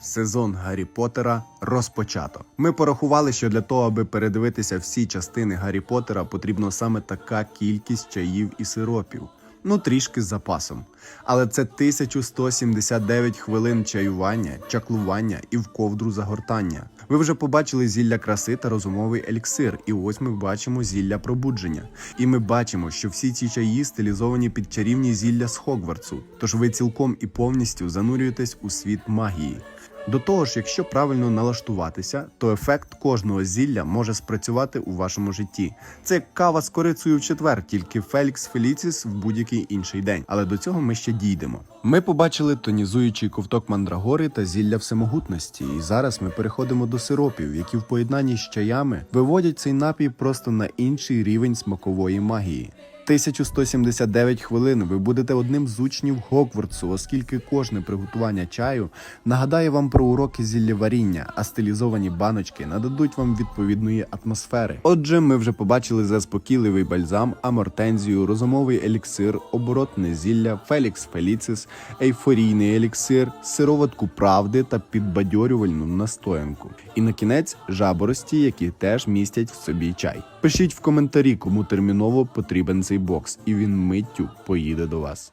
Сезон Гаррі Поттера розпочато. Ми порахували, що для того, аби передивитися всі частини Гаррі Поттера, потрібно саме така кількість чаїв і сиропів. Ну, трішки з запасом. Але це 1179 хвилин чаювання, чаклування і в ковдру загортання. Ви вже побачили зілля краси та розумовий еліксир, і ось ми бачимо зілля пробудження. І ми бачимо, що всі ці чаї стилізовані під чарівні зілля з Хогвартсу. Тож ви цілком і повністю занурюєтесь у світ магії. До того ж, якщо правильно налаштуватися, то ефект кожного зілля може спрацювати у вашому житті. Це як кава з корицею в четвер, тільки Фелікс Феліціс в будь-який інший день. Але до цього ми ще дійдемо. Ми побачили тонізуючий ковток мандрагори та зілля всемогутності, і зараз ми переходимо до сиропів, які в поєднанні з чаями виводять цей напій просто на інший рівень смакової магії. 1179 хвилин ви будете одним з учнів Гогвартсу, оскільки кожне приготування чаю нагадає вам про уроки зіллєваріння, а стилізовані баночки нададуть вам відповідної атмосфери. Отже, ми вже побачили заспокійливий бальзам, амортензію, розумовий еліксир, оборотне зілля, Фелікс Феліцис, ейфорійний еліксир, сироватку правди та підбадьорювальну настоянку. І на кінець жаборості, які теж містять в собі чай. Пишіть в коментарі, кому терміново потрібен цей бокс, і він миттю поїде до вас.